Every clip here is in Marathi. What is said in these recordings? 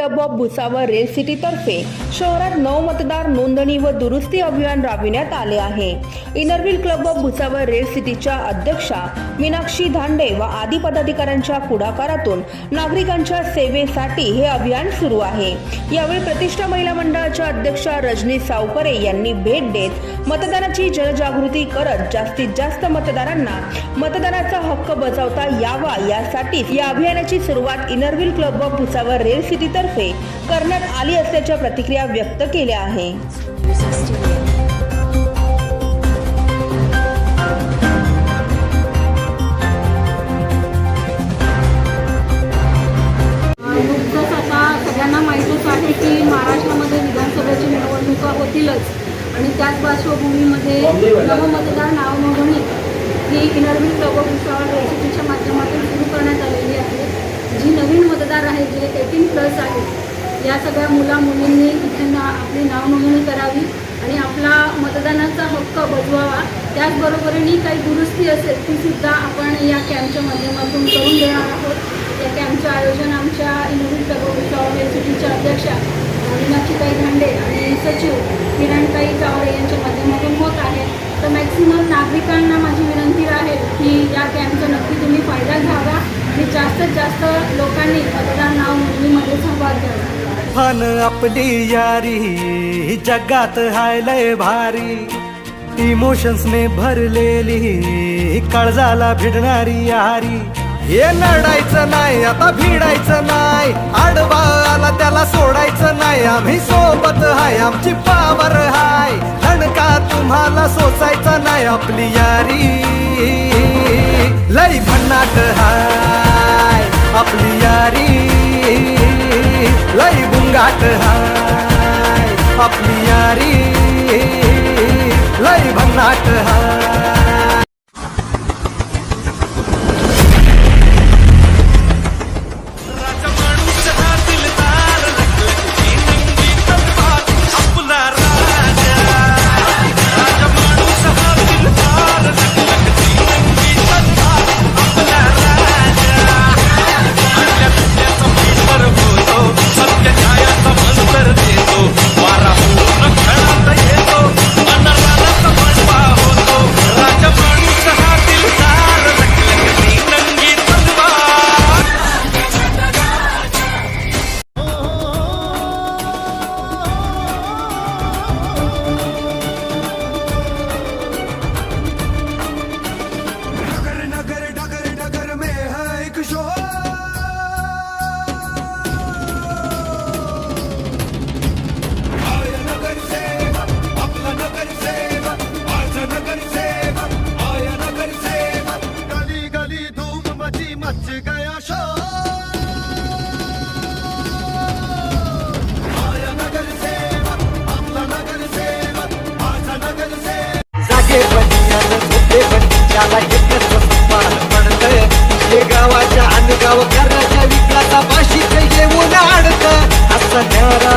क्लब ऑफ भुसावळ रेल सिटीतर्फे शहरात नऊ मतदार नोंदणी व दुरुस्ती अभियान राबविण्यात आले आहे. Inner Wheel club of Bhusawal rail सिटीच्या अध्यक्षा मीनाक्षी धांडे व आदी पदाधिकाऱ्यांच्या पुढाकारातून नागरिकांच्या सेवेसाठी हे अभियान सुरू आहे. यावेळी प्रतिष्ठा महिला मंडळाच्या अध्यक्षा रजनी सावकरे यांनी भेट देत मतदानाची जनजागृती करत जास्तीत जास्त मतदारांना मतदानाचा हक्क बजावता यावा यासाठी या अभियानाची सुरुवात Inner Wheel club of Bhusawal rail सिटीतर्फे करण्यात आली असल्याच्या प्रतिक्रिया व्यक्त केल्या आहे. नुकतंच सगळ्यांना माहीतच आहे की महाराष्ट्रामध्ये विधानसभेची निवडणुका होतीलच. आणि त्याच पार्श्वभूमीमध्ये नवमतदार नाव नोंदणी ही इनरवी क्लब ऑफ रेसिपीच्या माध्यमातून सुरू करण्यात आलेली जी नवीन मतदार आहेत जे एटीन प्लस आहेत या सगळ्या मुला मुलींनी इथे ना आपली नाव नोंदणी करावी आणि आपला मतदानाचा हक्क बजवावा. त्याचबरोबरीने काही दुरुस्ती असेल ती सुद्धा आपण या कॅम्पच्या माध्यमातून करून देणार आहोत. या कॅम्पचं आयोजन आमच्या इनोव्हेट प्रभू सिटीच्या अध्यक्षा मीनाक्षीताई धांडे आणि सचिव किरणताई चावरे यांच्या माध्यमातून होत आहे. तर मॅक्सिमम नागरिकांना माझी विनंती राहील की या कॅम्पचा नक्की तुम्ही फायदा घ्यावा आणि जास्तीत जास्त लोकांनी मतदार नाव नोंदणीमध्ये सहभाग घ्यावा. फन आपली यारी जगात हाय लय भारी. इमोशन्सने भरलेली काळजाला भिडणारी यारी. हे लढायचं नाही आता भिडायचं नाही. आडवा आला त्याला सोडायचं नाही. आम्ही सोबत हाय आमची पावर हाय. दणका तुम्हाला सोसायचा नाही आपली यारी. लय भन्नाट हाय. आपली यारी लय गुंगाट हाय. आपली यारी लय भन्नाट हाय. है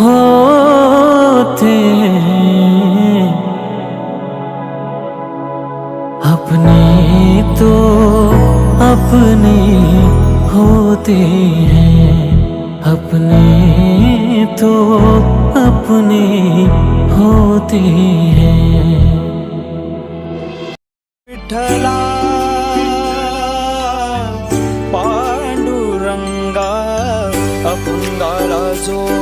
होते हैं अपने तो अपने होते हैं। अपने तो अपने होते हैं। विठ्ठला पांडुरंगा अपंगाला जो